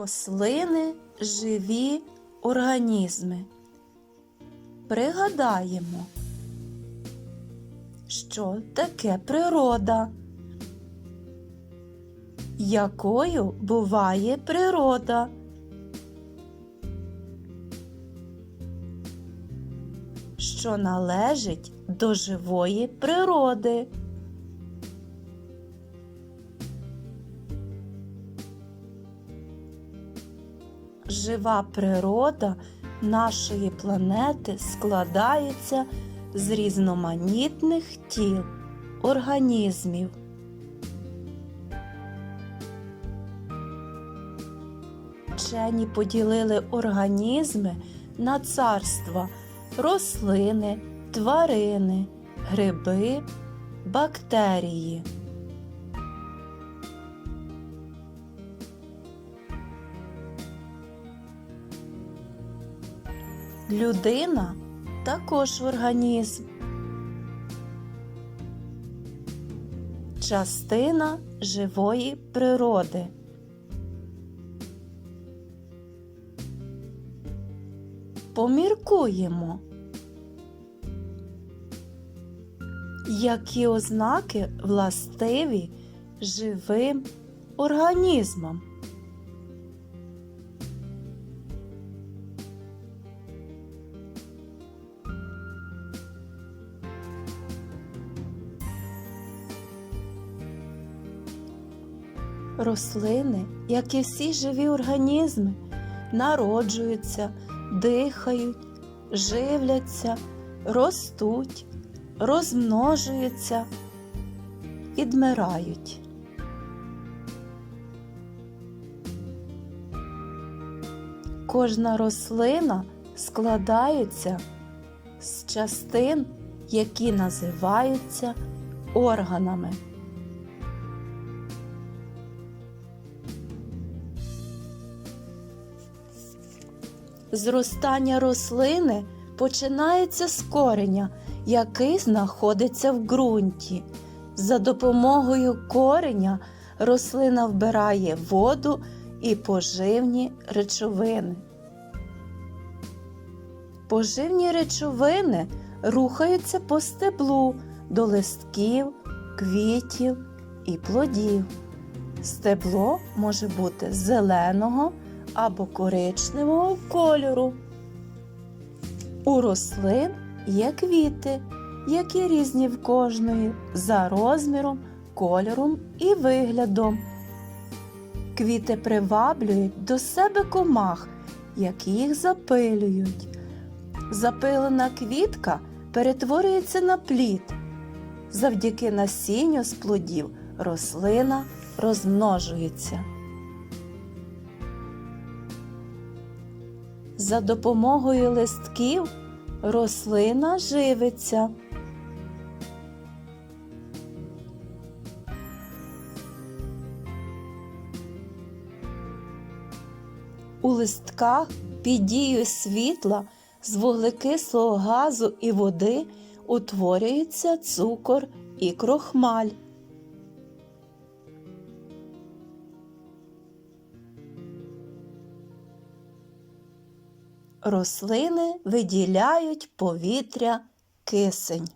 Рослини живі організми. Пригадаємо, що таке природа. Якою буває природа? Що належить до живої природи? Жива природа нашої планети складається з різноманітних тіл, організмів. Вчені поділили організми на царства рослини, тварини, гриби, бактерії. Людина також організм. Частина живої природи. Поміркуємо. Які ознаки властиві живим організмам? Рослини, як і всі живі організми, народжуються, дихають, живляться, ростуть, розмножуються, відмирають. Кожна рослина складається з частин, які називаються органами. Зростання рослини починається з кореня, який знаходиться в ґрунті. За допомогою кореня рослина вбирає воду і поживні речовини. Поживні речовини рухаються по стеблу до листків, квітів і плодів. Стебло може бути зеленого або коричневого кольору. У рослин є квіти, які різні в кожної за розміром, кольором і виглядом. Квіти приваблюють до себе комах, які їх запилюють. Запилена квітка перетворюється на плід. Завдяки насінню з плодів рослина розмножується. За допомогою листків рослина живиться. У листках під дією світла з вуглекислого газу і води утворюється цукор і крохмаль. Рослини виділяють повітря кисень.